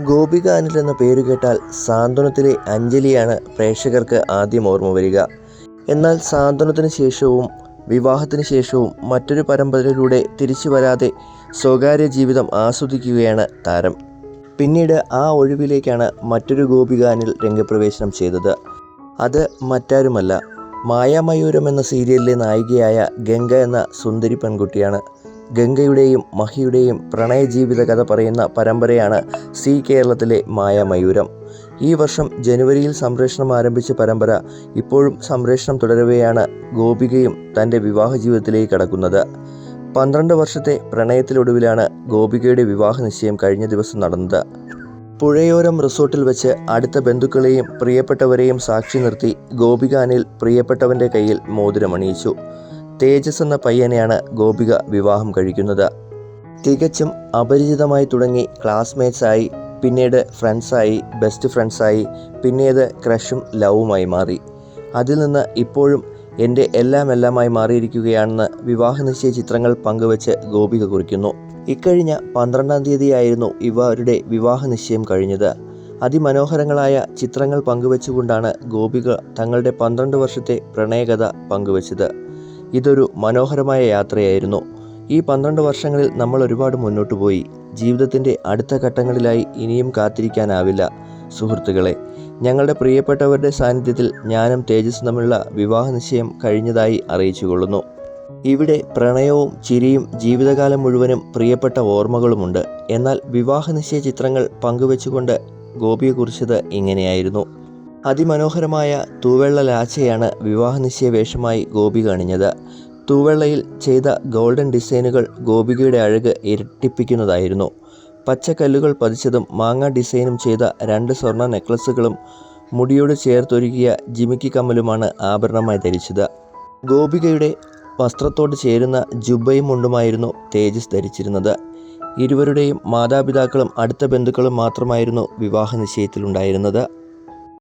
ഗോപിക അനിൽ എന്ന പേര് കേട്ടാൽ സാന്ത്വനത്തിലെ അഞ്ജലിയാണ് പ്രേക്ഷകർക്ക് ആദ്യം ഓർമ്മ വരിക. എന്നാൽ സാന്ത്വനത്തിന് ശേഷവും വിവാഹത്തിന് ശേഷവും മറ്റൊരു പരമ്പരയിലൂടെ തിരിച്ചു വരാതെ സ്വകാര്യ ജീവിതം ആസ്വദിക്കുകയാണ് താരം. പിന്നീട് ആ ഒഴിവിലേക്കാണ് മറ്റൊരു ഗോപിക അനിൽ രംഗപ്രവേശനം ചെയ്തത്. അത് മറ്റാരുമല്ല മായാമയൂരം എന്ന സീരിയലിലെ നായികയായ ഗംഗ എന്ന സുന്ദരി പെൺകുട്ടിയാണ്. ഗംഗയുടെയും മഹിയുടെയും പ്രണയജീവിത കഥ പറയുന്ന പരമ്പരയാണ് സി കേരളത്തിലെ മായാമയൂരം ഈ വർഷം ജനുവരിയിൽ സംപ്രേഷണം ആരംഭിച്ച പരമ്പര ഇപ്പോഴും സംപ്രേഷണം തുടരവെയാണ് ഗോപികയും തന്റെ വിവാഹ ജീവിതത്തിലേക്ക് കടക്കുന്നത്. പന്ത്രണ്ട് വർഷത്തെ പ്രണയത്തിലൊടുവിലാണ് ഗോപികയുടെ വിവാഹ നിശ്ചയം കഴിഞ്ഞ ദിവസം നടന്നത്. പുഴയോരം റിസോർട്ടിൽ വെച്ച് അടുത്ത ബന്ധുക്കളെയും പ്രിയപ്പെട്ടവരെയും സാക്ഷി നിർത്തി ഗോപിക അനിൽ പ്രിയപ്പെട്ടവന്റെ കയ്യിൽ മോതിരമണിയിച്ചു. തേജസ് എന്ന പയ്യനെയാണ് ഗോപിക വിവാഹം കഴിക്കുന്നത്. തികച്ചും അപരിചിതമായി തുടങ്ങി ക്ലാസ്മേറ്റ്സായി പിന്നീട് ഫ്രണ്ട്സായി ബെസ്റ്റ് ഫ്രണ്ട്സായി പിന്നീട് ക്രഷും ലവുമായി മാറി. അതിൽ നിന്ന് ഇപ്പോഴും എന്റെ എല്ലാം എല്ലാമായി മാറിയിരിക്കുകയാണെന്ന് വിവാഹ നിശ്ചയ ചിത്രങ്ങൾ പങ്കുവച്ച് ഗോപിക കുറിക്കുന്നു. ഇക്കഴിഞ്ഞ പന്ത്രണ്ടാം തീയതിയായിരുന്നു ഇവരുടെ വിവാഹ നിശ്ചയം കഴിഞ്ഞത്. അതിമനോഹരങ്ങളായ ചിത്രങ്ങൾ പങ്കുവച്ചുകൊണ്ടാണ് ഗോപിക തങ്ങളുടെ പന്ത്രണ്ട് വർഷത്തെ പ്രണയകഥ പങ്കുവച്ചത്. ഇതൊരു മനോഹരമായ യാത്രയായിരുന്നു. ഈ പന്ത്രണ്ട് വർഷങ്ങളിൽ നമ്മൾ ഒരുപാട് മുന്നോട്ട് പോയി. ജീവിതത്തിന്റെ അടുത്ത ഘട്ടങ്ങളിലായി ഇനിയും കാത്തിരിക്കാനാവില്ല സുഹൃത്തുക്കളെ. ഞങ്ങളുടെ പ്രിയപ്പെട്ടവരുടെ സാന്നിധ്യത്തിൽ ഞാനും തേജസ് തമ്മിലുള്ള വിവാഹ നിശ്ചയം കഴിഞ്ഞതായി അറിയിച്ചുകൊള്ളുന്നു. ഇവിടെ പ്രണയവും ചിരിയും ജീവിതകാലം മുഴുവനും പ്രിയപ്പെട്ട ഓർമ്മകളുമുണ്ട്. എന്നാൽ വിവാഹ നിശ്ചയ ചിത്രങ്ങൾ പങ്കുവെച്ചുകൊണ്ട് ഗോപിയെ കുറിച്ചത് ഇങ്ങനെയായിരുന്നു. അതിമനോഹരമായ തൂവെള്ള ലാച്ചയാണ് വിവാഹനിശ്ചയ വേഷമായി ഗോപി അണിഞ്ഞത് തൂവെള്ളയിൽ ചെയ്ത ഗോൾഡൻ ഡിസൈനുകൾ ഗോപികയുടെ അഴക് ഇരട്ടിപ്പിക്കുന്നതായിരുന്നു. പച്ചക്കല്ലുകൾ പതിച്ചതും മാങ്ങ ഡിസൈനും ചെയ്ത രണ്ട് സ്വർണ നെക്ലസുകളും മുടിയോട് ചേർത്തൊരുക്കിയ ജിമിക്കി കമ്മലുമാണ് ആഭരണമായി ധരിച്ചത്. ഗോപികയുടെ വസ്ത്രത്തോട് ചേരുന്ന ജുബയും മുണ്ടുമായിരുന്നു തേജസ് ധരിച്ചിരുന്നത്. ഇരുവരുടെയും മാതാപിതാക്കളും അടുത്ത ബന്ധുക്കളും മാത്രമായിരുന്നു വിവാഹ നിശ്ചയത്തിലുണ്ടായിരുന്നത്